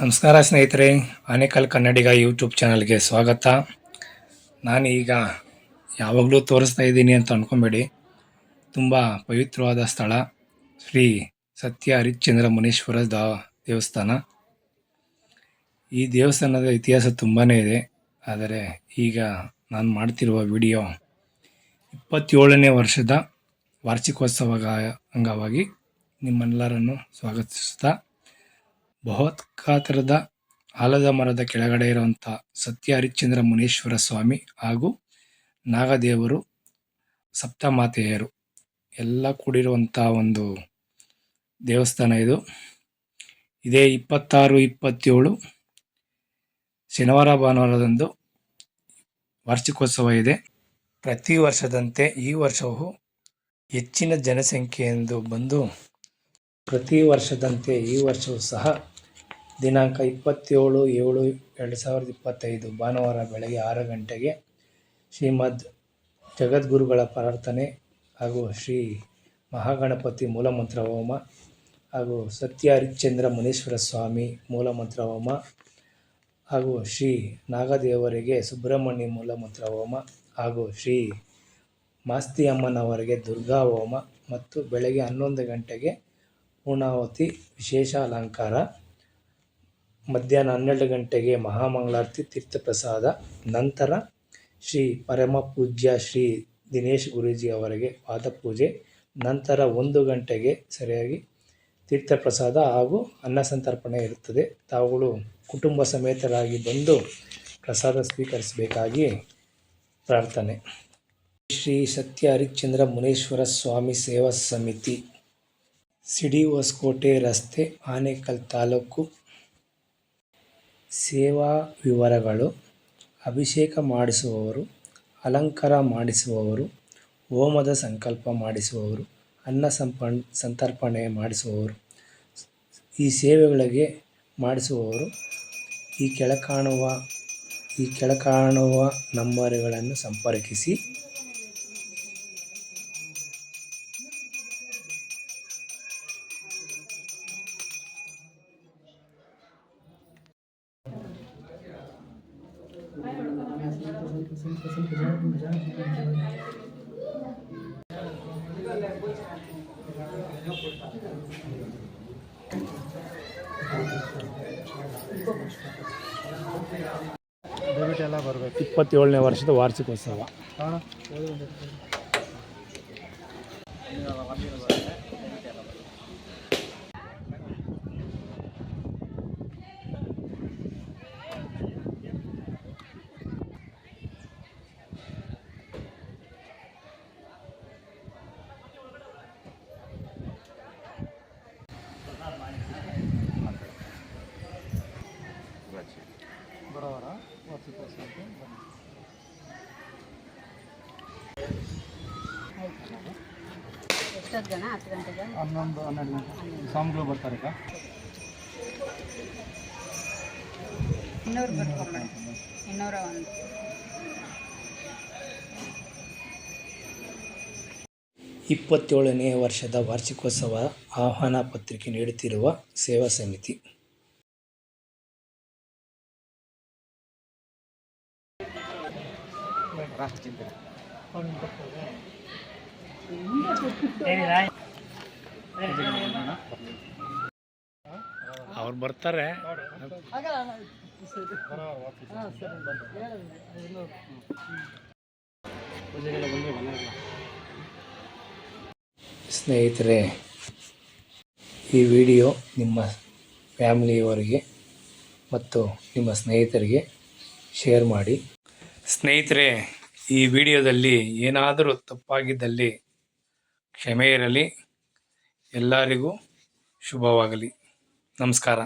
ನಮಸ್ಕಾರ ಸ್ನೇಹಿತರೆ, ಆನೇಕಲ್ ಕನ್ನಡಿಗ ಯೂಟ್ಯೂಬ್ ಚಾನಲ್ಗೆ ಸ್ವಾಗತ. ನಾನೀಗ ಯಾವಾಗಲೂ ತೋರಿಸ್ತಾ ಇದ್ದೀನಿ ಅಂತ ಅಂದ್ಕೊಂಬೇಡಿ ತುಂಬ ಪವಿತ್ರವಾದ ಸ್ಥಳ, ಶ್ರೀ ಸತ್ಯ ಹರಿಶ್ಚಂದ್ರ ಮುನೀಶ್ವರ ದೇವಸ್ಥಾನ. ಈ ದೇವಸ್ಥಾನದ ಇತಿಹಾಸ ತುಂಬಾ ಇದೆ. ಆದರೆ ಈಗ ನಾನು ಮಾಡ್ತಿರುವ ವಿಡಿಯೋ ಇಪ್ಪತ್ತೇಳನೇ ವರ್ಷದ ವಾರ್ಷಿಕೋತ್ಸವ ಅಂಗವಾಗಿ ನಿಮ್ಮೆಲ್ಲರನ್ನು ಸ್ವಾಗತಿಸುತ್ತಾ ಬೃಹತ್ಗಾತ್ರದ ಆಲದ ಮರದ ಕೆಳಗಡೆ ಇರುವಂಥ ಸತ್ಯ ಹರಿಶ್ಚಂದ್ರ ಮುನೀಶ್ವರ ಸ್ವಾಮಿ ಹಾಗೂ ನಾಗದೇವರು ಸಪ್ತಮಾತೆಯರು ಎಲ್ಲ ಕೂಡಿರುವಂಥ ಒಂದು ದೇವಸ್ಥಾನ ಇದು. ಇದೇ ಇಪ್ಪತ್ತಾರು, ಇಪ್ಪತ್ತೇಳು ಶನಿವಾರ, ಭಾನುವಾರದಂದು ವಾರ್ಷಿಕೋತ್ಸವ ಇದೆ. ಪ್ರತಿ ವರ್ಷದಂತೆ ಈ ವರ್ಷವೂ ಹೆಚ್ಚಿನ ಜನಸಂಖ್ಯೆಯೆಂದು ಬಂದು ಪ್ರತಿ ವರ್ಷದಂತೆ ಈ ವರ್ಷವೂ ಸಹ ದಿನಾಂಕ ಇಪ್ಪತ್ತೇಳು ಏಳು ಎರಡು ಸಾವಿರದ ಇಪ್ಪತ್ತೈದು ಭಾನುವಾರ ಬೆಳಗ್ಗೆ ಆರು ಗಂಟೆಗೆ ಶ್ರೀಮದ್ ಜಗದ್ಗುರುಗಳ ಪ್ರಾರ್ಥನೆ ಹಾಗೂ ಶ್ರೀ ಮಹಾಗಣಪತಿ ಮೂಲಮಂತ್ರ ಹೋಮ ಹಾಗೂ ಸತ್ಯ ಹರಿಶ್ಚಂದ್ರ ಮುನೀಶ್ವರ ಸ್ವಾಮಿ ಮೂಲಮಂತ್ರ ಹೋಮ ಹಾಗೂ ಶ್ರೀ ನಾಗದೇವರಿಗೆ ಸುಬ್ರಹ್ಮಣ್ಯ ಮೂಲಮಂತ್ರ ಹೋಮ ಹಾಗೂ ಶ್ರೀ ಮಾಸ್ತಿ ಅಮ್ಮನವರಿಗೆ ದುರ್ಗಾ ಹೋಮ ಮತ್ತು ಬೆಳಗ್ಗೆ ಹನ್ನೊಂದು ಗಂಟೆಗೆ ಪೂರ್ಣಾವತಿ ವಿಶೇಷ ಅಲಂಕಾರ. ಮಧ್ಯಾಹ್ನ ಹನ್ನೆರಡು ಗಂಟೆಗೆ ಮಹಾಮಂಗಳಾರತಿ ತೀರ್ಥಪ್ರಸಾದ. ನಂತರ ಶ್ರೀ ಪರಮ ಪೂಜ್ಯ ಶ್ರೀ ದಿನೇಶ್ ಗುರೂಜಿ ಅವರಿಗೆ ಪಾದಪೂಜೆ ನಂತರ ಒಂದು ಗಂಟೆಗೆ ಸರಿಯಾಗಿ ತೀರ್ಥಪ್ರಸಾದ ಹಾಗೂ ಅನ್ನ ಸಂತರ್ಪಣೆ ಇರುತ್ತದೆ. ತಾವುಗಳು ಕುಟುಂಬ ಸಮೇತರಾಗಿ ಬಂದು ಪ್ರಸಾದ ಸ್ವೀಕರಿಸಬೇಕಾಗಿ ಪ್ರಾರ್ಥನೆ. ಶ್ರೀ ಸತ್ಯ ಹರಿಶ್ಚಂದ್ರ ಮುನೇಶ್ವರ ಸ್ವಾಮಿ ಸೇವಾ ಸಮಿತಿ. ಸಿಡಿ ಹೊಸಕೋಟೆ ರಸ್ತೆ, ಆನೇಕಲ್ ತಾಲೂಕು. ಸೇವಾ ವಿವರಗಳು, ಅಭಿಷೇಕ ಮಾಡಿಸುವವರು, ಅಲಂಕಾರ ಮಾಡಿಸುವವರು, ಹೋಮದ ಸಂಕಲ್ಪ ಮಾಡಿಸುವವರು, ಅನ್ನ ಸಂಪಣ್ ಸಂತರ್ಪಣೆ ಮಾಡಿಸುವವರು. ಈ ಸೇವೆಗಳಿಗೆ ಮಾಡಿಸುವವರು, ಈ ಕೆಳಕಾಣುವ ಈ ಕೆಳಕಾಣುವ ನಂಬರ್ಗಳನ್ನು ಸಂಪರ್ಕಿಸಿ. ಎಲ್ಲ ಬರಬೇಕು ಇಪ್ಪತ್ತೇಳನೇ ವರ್ಷದ ವಾರ್ಷಿಕೋತ್ಸವ. ಎಷ್ಟೊತ್ತು ಜನ ಹತ್ತು ಗಂಟೆಗೆ ಹನ್ನೊಂದು ಹನ್ನೆರಡು ಗಂಟೆ. ಸಾಂಗ್ಗಳು ಬರ್ತಾರೆ ಈಗ. ಇನ್ನೂರು ಬರ್ಕೊಂಬೇಡ ಇನ್ನೂರ ಒಂದು. ಇಪ್ಪತ್ತೇಳನೇ ವರ್ಷದ ವಾರ್ಷಿಕೋತ್ಸವ ಆಹ್ವಾನ ಪತ್ರಿಕೆ ನೀಡುತ್ತಿರುವ ಸೇವಾ ಸಮಿತಿ. ಅವ್ರು ಬರ್ತಾರೆ. ಸ್ನೇಹಿತರೆ ಈ ವಿಡಿಯೋ ನಿಮ್ಮ ಫ್ಯಾಮಿಲಿಯವರಿಗೆ ಮತ್ತು ನಿಮ್ಮ ಸ್ನೇಹಿತರಿಗೆ ಶೇರ್ ಮಾಡಿ. ಸ್ನೇಹಿತರೆ ಈ ವಿಡಿಯೋದಲ್ಲಿ ಏನಾದರೂ ತಪ್ಪಾಗಿದ್ದಲ್ಲಿ ಕ್ಷಮೆ ಇರಲಿ. ಎಲ್ಲರಿಗೂ ಶುಭವಾಗಲಿ. ನಮಸ್ಕಾರ.